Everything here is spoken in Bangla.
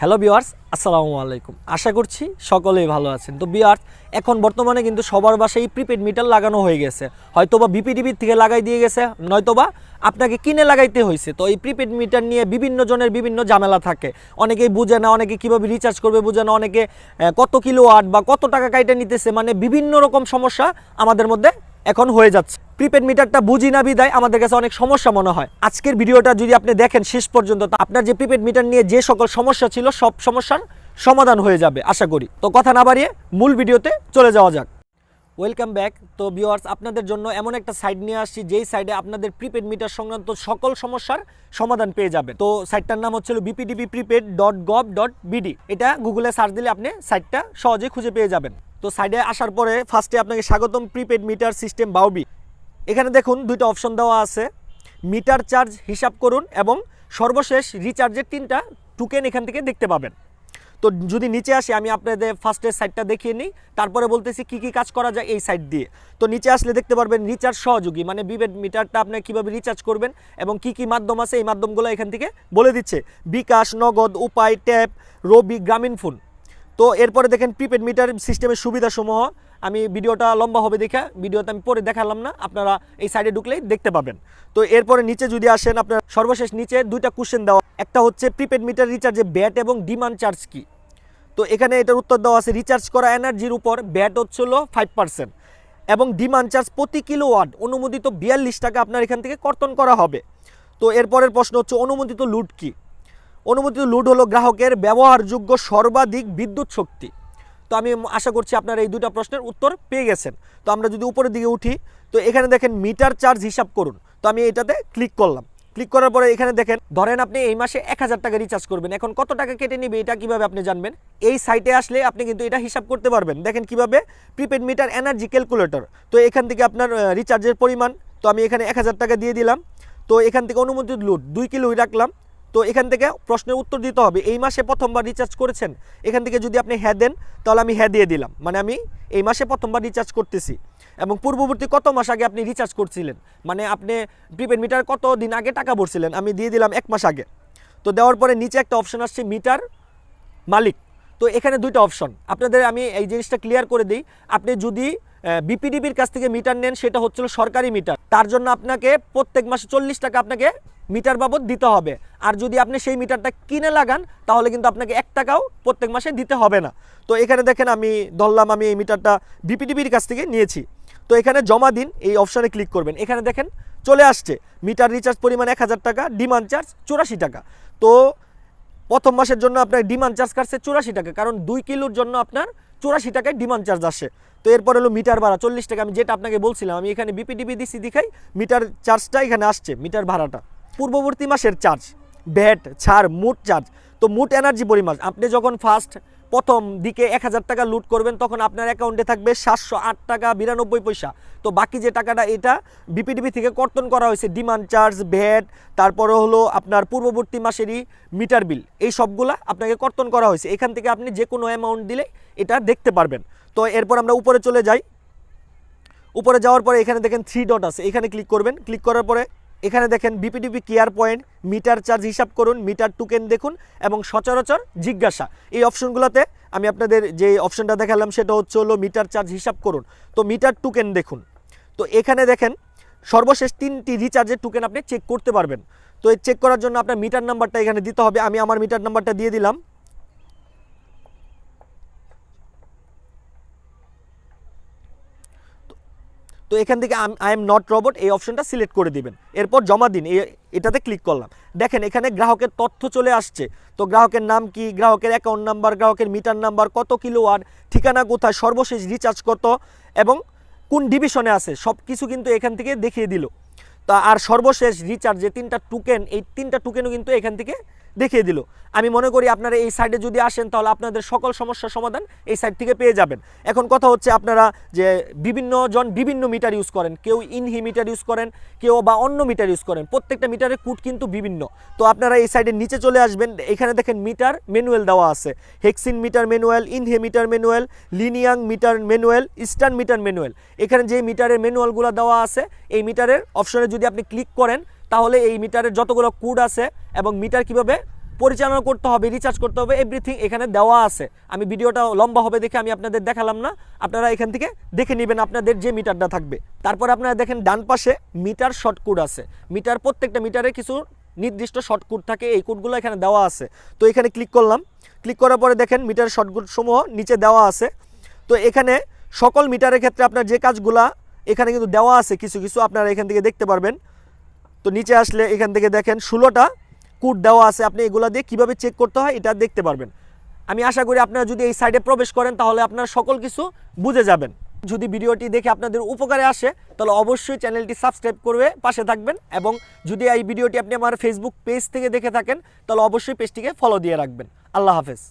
হ্যালো বিয়ার্স আসসালামু আলাইকুম আশা করছি সকলেই ভালো আছেন। তো বিয়ার্স এখন বর্তমানে কিন্তু সবার বাসায় প্রিপেড মিটার লাগানো হয়ে গেছে। হয়তোবা বিপিডিবির থেকে লাগাই দিয়ে গেছে, নয়তোবা আপনাকে কিনে লাগাইতে হয়েছে। তো এই প্রিপেড মিটার নিয়ে বিভিন্ন জনের বিভিন্ন ঝামেলা থাকে। অনেকেই বুঝে না, অনেকে কীভাবে রিচার্জ করবে বুঝে না, অনেকে কত কিলো আট বা কত টাকা কাইটে নিতেছে। মানে বিভিন্ন রকম সমস্যা আমাদের মধ্যে এখন হয়ে যাচ্ছে। প্রিপেড মিটারটা বুঝি না বিদায়, আমাদের কাছে অনেক সমস্যা মনে হয়। আজকের ভিডিওটা যদি আপনি দেখেন শেষ পর্যন্ত আপনার যে প্রিপেড মিটার নিয়ে যে সকল সমস্যা ছিল, সব সমস্যার সমাধান হয়ে যাবে, আশা করি। তো কথা না বাড়িয়ে মূল ভিডিওতে চলে যাওয়া যাক। Welcome back. তো ভিউয়ার্স, আপনাদের জন্য এমন একটা সাইট নিয়ে আসছি, যেই সাইডে আপনাদের প্রিপেড মিটার সংক্রান্ত সকল সমস্যার সমাধান পেয়ে যাবে তো সাইটটার নাম হচ্ছিল BPDB prepaid dot gov dot BD এটা গুগলে সার্চ দিলে আপনি সাইটটা সহজে খুঁজে পেয়ে যাবেন। তো সাইডে আসার পরে ফার্স্টে আপনাকে স্বাগতম প্রিপেড মিটার সিস্টেম বাউবি এখানে দেখুন দুইটা অপশন দেওয়া আছে। মিটার চার্জ হিসাব করুন এবং সর্বশেষ রিচার্জের তিনটা টুকেন এখান থেকে দেখতে পাবেন। তো যদি নিচে আসি, আমি আপনাদের ফার্স্টের সাইডটা দেখিয়ে নিই। তারপরে বলতেছি কি কি কাজ করা যায় এই সাইড দিয়ে। তো নিচে আসলে দেখতে পারবেন রিচার্জ সহযোগী মানে বিবেড মিটারটা আপনি কীভাবে রিচার্জ করবেন এবং কি কি মাধ্যম আছে, এই মাধ্যমগুলো এখান থেকে বলে দিচ্ছে। বিকাশ, নগদ, উপায়, ট্যাপ, রবি, গ্রামীণ ফোন। তো এরপরে দেখেন প্রিপেড মিটার সিস্টেমের সুবিধাসমূহ। আমি ভিডিওটা লম্বা হবে দেখে, ভিডিওতে আমি পরে দেখালাম না, আপনারা এই সাইডে ঢুকলেই দেখতে পাবেন। তো এরপরে নিচে যদি আসেন, আপনার সর্বশেষ নিচে দুইটা কোশ্চেন দেওয়া। একটা হচ্ছে প্রিপেড মিটার রিচার্জে ব্যাট এবং ডিমান্ড চার্জ কি? তো এখানে এটার উত্তর দেওয়া আছে রিচার্জ করা এনার্জির উপর ব্যাট হচ্ছিল ফাইভ পার্সেন্ট এবং ডিমান্ড চার্জ প্রতি কিলো ওয়াট অনুমোদিত বিয়াল্লিশ টাকা আপনার এখান থেকে কর্তন করা হবে। তো এরপরের প্রশ্ন হচ্ছে, অনুমোদিত লুট কি? অনুমোদিত লোড হলো গ্রাহকের ব্যবহারযোগ্য সর্বাধিক বিদ্যুৎ শক্তি। তো আমি আশা করছি আপনারা এই দুটা প্রশ্নের উত্তর পেয়ে গেছেন। তো আমরা যদি উপরের দিকে উঠি, তো এখানে দেখেন মিটার চার্জ হিসাব করুন। তো আমি এটাতে ক্লিক করলাম। ক্লিক করার পরে এখানে দেখেন, ধরেন আপনি এই মাসে এক হাজার টাকা রিচার্জ করবেন। এখন কত টাকা কেটে নিবে এটা কীভাবে আপনি জানবেন? এই সাইটে আসলে আপনি কিন্তু এটা হিসাব করতে পারবেন। দেখেন কীভাবে প্রিপেড মিটার এনার্জি ক্যালকুলেটর তো এখান থেকে আপনার রিচার্জের পরিমাণ, তো আমি এখানে এক হাজার টাকা দিয়ে দিলাম। তো এখান থেকে অনুমোদিত লুট দুই কিলোই রাখলাম। তো এখান থেকে প্রশ্নের উত্তর দিতে হবে। এই মাসে প্রথমবার রিচার্জ করেছেন। এখান থেকে যদি আপনি হ্যাঁ দেন, তাহলে আমি হ্যাঁ দিয়ে দিলাম। মানে আমি এই মাসে প্রথমবার রিচার্জ করতেছি। এবং পূর্ববর্তী কত মাস আগে আপনি রিচার্জ করছিলেন? মানে আপনি প্রিপেড মিটার কত দিন আগে টাকা ভরছিলেন? আমি দিয়ে দিলাম এক মাস আগে। তো দেওয়ার পরে নিচে একটা অপশন আসছে মিটার মালিক। তো এখানে দুইটা অপশন আপনাদের আমি এই জিনিসটা ক্লিয়ার করে দিই। আপনি যদি বিপিডিবির কাছ থেকে মিটার নেন, সেটা হচ্ছিল সরকারি মিটার। তার জন্য আপনাকে প্রত্যেক মাসে চল্লিশ টাকা আপনাকে মিটার বাবদ দিতে হবে। আর যদি আপনি সেই মিটারটা কিনে লাগান, তাহলে কিন্তু আপনাকে এক টাকাও প্রত্যেক মাসে দিতে হবে না। তো এখানে দেখেন আমি ধরলাম, আমি এই মিটারটা বিপিডিবির কাছ থেকে নিয়েছি। তো এখানে জমা দিন, এই অপশানে ক্লিক করবেন। এখানে দেখেন, চলে আসছে। মিটার রিচার্জ পরিমাণ এক হাজার টাকা, ডিমান্ড চার্জ চুরাশি টাকা। তো প্রথম মাসের জন্য আপনার ডিমান্ড চার্জ কাটছে চুরাশি টাকা। কারণ দুই কিলোর জন্য আপনার চুরাশি টাকায় ডিমান্ড চার্জ আসে। তো এরপর হলো মিটার ভাড়া, চল্লিশ টাকা। আমি যেটা আপনাকে বলছিলাম, আমি এখানে বিপিডিবি দিছি, দেখাই মিটার চার্জটা এখানে আসছে মিটার ভাড়াটা। পূর্ববর্তী মাসের চার্জ ভ্যাট ছাড়, মুট চার্জ তো মুট এনার্জি পরিমাণ, আপনি যখন ফার্স্ট প্রথম দিকে এক হাজার টাকা লুট করবেন, তখন আপনার অ্যাকাউন্টে থাকবে সাতশো আট টাকা বিরানব্বই পয়সা। তো বাকি যে টাকাটা, এটা বিপিডিবি থেকে কর্তন করা হয়েছে ডিমান্ড চার্জ ভ্যাট তারপরে হলো আপনার পূর্ববর্তী মাসেরই মিটার বিল এই সবগুলা আপনাকে কর্তন করা হয়েছে। এখান থেকে আপনি যে কোনো অ্যামাউন্ট দিলে এটা দেখতে পারবেন। তো এরপর আমরা উপরে চলে যাই। উপরে যাওয়ার পরে এখানে দেখেন থ্রি ডট আছে। এখানে ক্লিক করবেন। ক্লিক করার পরে এখানে দেখেন BPDB care point meter charge হিসাব করুন মিটার টুকেন দেখুন এবং সচরাচর জিজ্ঞাসা। এই অপশনগুলোতে আমি আপনাদের যে অপশনটা দেখালাম সেটা হচ্ছে হলো মিটার চার্জ হিসাব করুন। তো মিটার টুকেন দেখুন। তো এখানে দেখেন সর্বশেষ তিনটি রিচার্জের টুকেন আপনি চেক করতে পারবেন। তো এই চেক করার জন্য আপনার মিটার নাম্বারটা এখানে দিতে হবে। আমি আমার মিটার নাম্বারটা দিয়ে দিলাম। তো এখান থেকে আই এম নট রবট এই অপশনটা সিলেক্ট করে দিবেন। এরপর জমা দিন এটাতে ক্লিক করলাম। দেখেন, এখানে গ্রাহকের তথ্য চলে আসছে। তো গ্রাহকের নাম কি? গ্রাহকের অ্যাকাউন্ট নাম্বার গ্রাহকের মিটার নাম্বার কত কিলো ওয়াট ঠিকানা কোথায়, সর্বশেষ রিচার্জ কত, এবং কোন ডিভিশনে আছে সব কিছু কিন্তু এখান থেকে দেখিয়ে দিল। তা আর সর্বশেষ রিচার্জ যে তিনটা টোকেন এই তিনটা টোকেনও কিন্তু এখান থেকে দেখিয়ে দিল। আমি মনে করি আপনারা এই সাইডে যদি আসেন তাহলে আপনাদের সকল সমস্যার সমাধান এই সাইড থেকে পেয়ে যাবেন। এখন কথা হচ্ছে আপনারা যে বিভিন্ন জন বিভিন্ন মিটার ইউজ করেন, কেউ ইনহি মিটার ইউজ করেন, কেউ বা অন্য মিটার ইউজ করেন, প্রত্যেকটা মিটারের কুট কিন্তু বিভিন্ন। তো আপনারা এই সাইডের নিচে চলে আসবেন, এখানে দেখেন মিটার ম্যানুয়াল দেওয়া আছে। Hexing meter manual Inhe meter manual Linyang meter manual Eastern meter manual এখানে যে মিটারের ম্যানুয়ালগুলো দেওয়া আছে, এই মিটারের অপশনে যদি আপনি ক্লিক করেন তাহলে এই মিটারের যতগুলো কোড আছে এবং মিটার কীভাবে পরিচালনা করতে হবে রিচার্জ করতে হবে এভরিথিং এখানে দেওয়া আছে। আমি ভিডিওটা লম্বা হবে দেখে আমি আপনাদের দেখালাম না। আপনারা এখান থেকে দেখে নেবেন আপনাদের যে মিটারটা থাকবে। তারপর আপনারা দেখেন ডান পাশে মিটার শর্টকুট আছে। মিটার প্রত্যেকটা মিটারে কিছু নির্দিষ্ট শর্টকুট থাকে, এই কোডগুলো এখানে দেওয়া আছে। তো এখানে ক্লিক করলাম। ক্লিক করার পরে দেখেন মিটার শর্টকুট সমূহ নিচে দেওয়া আছে। তো এখানে সকল মিটারের ক্ষেত্রে আপনার যে কাজগুলা এখানে কিন্তু দেওয়া আছে, কিছু কিছু আপনারা এখান থেকে দেখতে পারবেন। তো নিচে আসলে এখান থেকে দেখেন ষোলোটা কুট দেওয়া আছে। আপনি এগুলা দিয়ে কীভাবে চেক করতে হয় এটা দেখতে পারবেন। আমি আশা করি আপনারা যদি এই সাইডে প্রবেশ করেন, তাহলে আপনারা সকল কিছু বুঝে যাবেন। যদি ভিডিওটি দেখে আপনাদের উপকারে আসে, তাহলে অবশ্যই চ্যানেলটি সাবস্ক্রাইব করবে পাশে থাকবেন এবং যদি এই ভিডিওটি আপনি আমার ফেসবুক পেজ থেকে দেখে থাকেন, তাহলে অবশ্যই পেজটিকে ফলো দিয়ে রাখবেন। আল্লাহ হাফেজ।